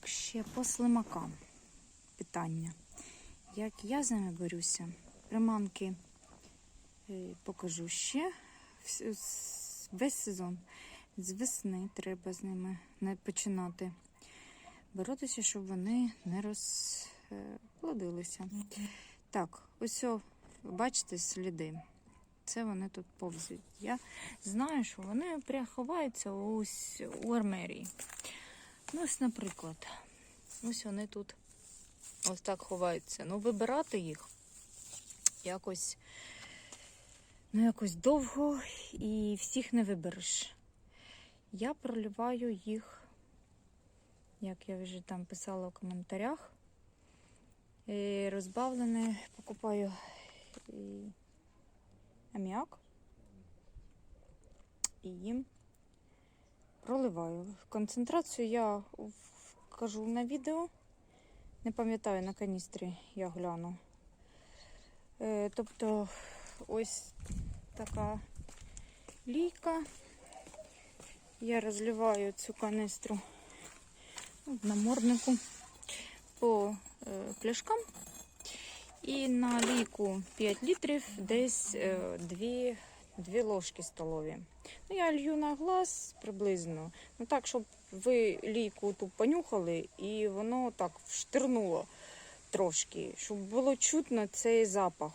Так, ще по слимакам питання. Як я з ними борюся? Приманки е, покажу ще. Весь сезон. З весни треба з ними не починати боротися, щоб вони не розплодилися. Так, ось, бачите, сліди. Це вони тут повзуть. Я знаю, що вони прям ховаються ось у армерії. Ну, ось, наприклад, ось вони тут ось так ховаються. Ну, вибирати їх якось, ну, якось довго і всіх не вибереш. Я проливаю їх, як я вже там писала у коментарях. І розбавлене, покупаю і аміак і їм проливаю. Концентрацію я вкажу на відео. Не пам'ятаю, на каністрі я гляну. Е, тобто ось така лійка. Я розливаю цю каністру в наморднику по е, пляшкам. І на лійку 5 літрів десь е, 2, 2 ложки столові. Ну, я лью на глаз приблизно. Ну так, щоб ви лійку ту понюхали і воно так вштернуло трошки, щоб було чутно цей запах.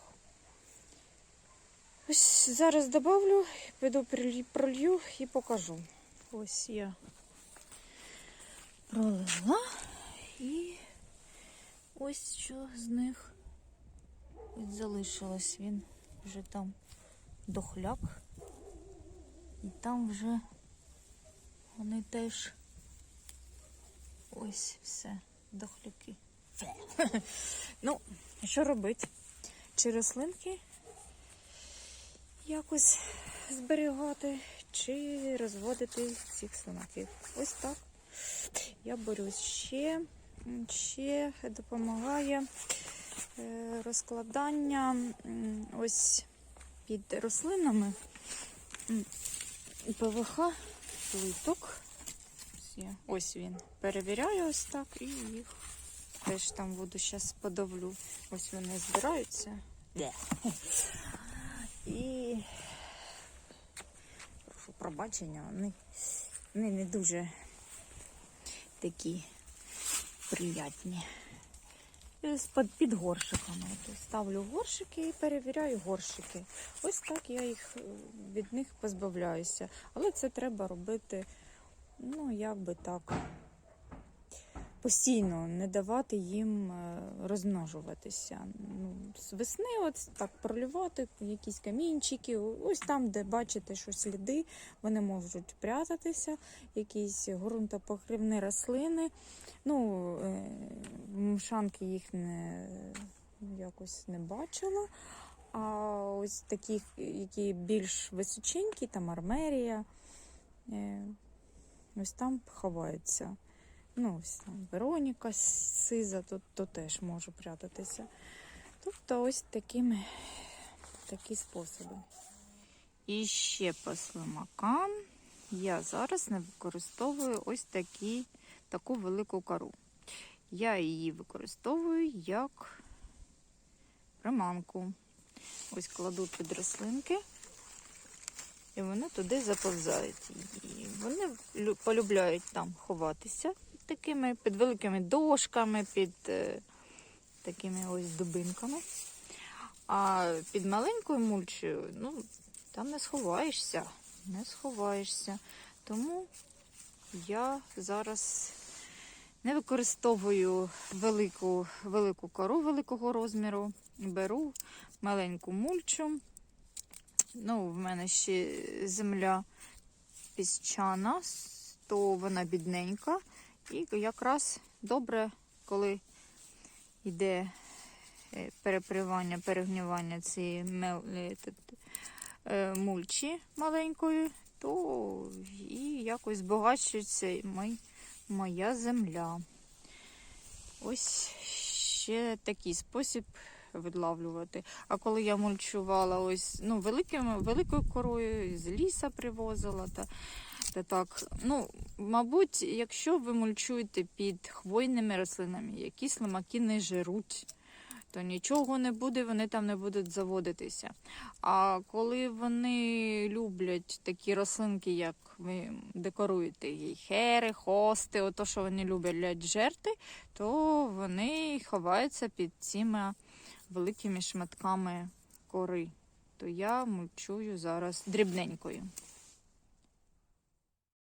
Ось зараз добавлю, піду пролью і покажу. Ось я пролила і ось що з них ось залишилось. Він вже там дохляк. І там вже вони теж ось все, дохляки. ну, що робити? Чи рослинки якось зберігати, чи розводити цих слимаків. Ось так. Я борюсь ще, ще допомагає е, розкладання ось під рослинами ПВХ плиток. Ось він. Перевіряю ось так і їх теж там буду зараз подавлю. Ось вони збираються. І прошу пробачення, вони, вони не дуже такі приятні. Під горшиками. Ставлю горшики і перевіряю горшики. Ось так я їх е, від них позбавляюся. Але це треба робити, ну, як би так, постійно не давати їм е, розмножуватися. Ну, з весни от так проливати якісь камінчики. Ось там, де бачите, що сліди, вони можуть прятатися, якісь ґрунтопокривні рослини. Ну, е, мшанки їх не якось не бачила. А ось таких, які більш височенькі, там армерія, е, ось там ховаються. Ну, ось там Вероніка сиза, то, то теж може прятатися. Тобто ось такими такі способи. І ще по слимакам я зараз не використовую ось такі, таку велику кору. Я її використовую як приманку. Ось кладу під рослинки, і вони туди заповзають. І вони полюбляють там ховатися такими під великими дошками, під е, такими ось дубинками. А під маленькою мульчею, ну, там не сховаєшся, не сховаєшся. Тому я зараз не використовую велику, велику кору великого розміру. Беру маленьку мульчу. Ну, в мене ще земля піщана, то вона бідненька. І якраз добре, коли йде е, перепривання, перегнівання цієї е, е, мульчі маленької, то і якось збагачується моя земля. Ось ще такий спосіб відлавлювати. А коли я мульчувала ось ну, великими, великою корою з ліса привозила, та Та так, ну, мабуть, якщо ви мульчуєте під хвойними рослинами, які слимаки не жируть, то нічого не буде, вони там не будуть заводитися. А коли вони люблять такі рослинки, як ви декоруєте гейхери, хости, ото що вони люблять жерти, то вони ховаються під цими великими шматками кори. То я мульчую зараз дрібненькою.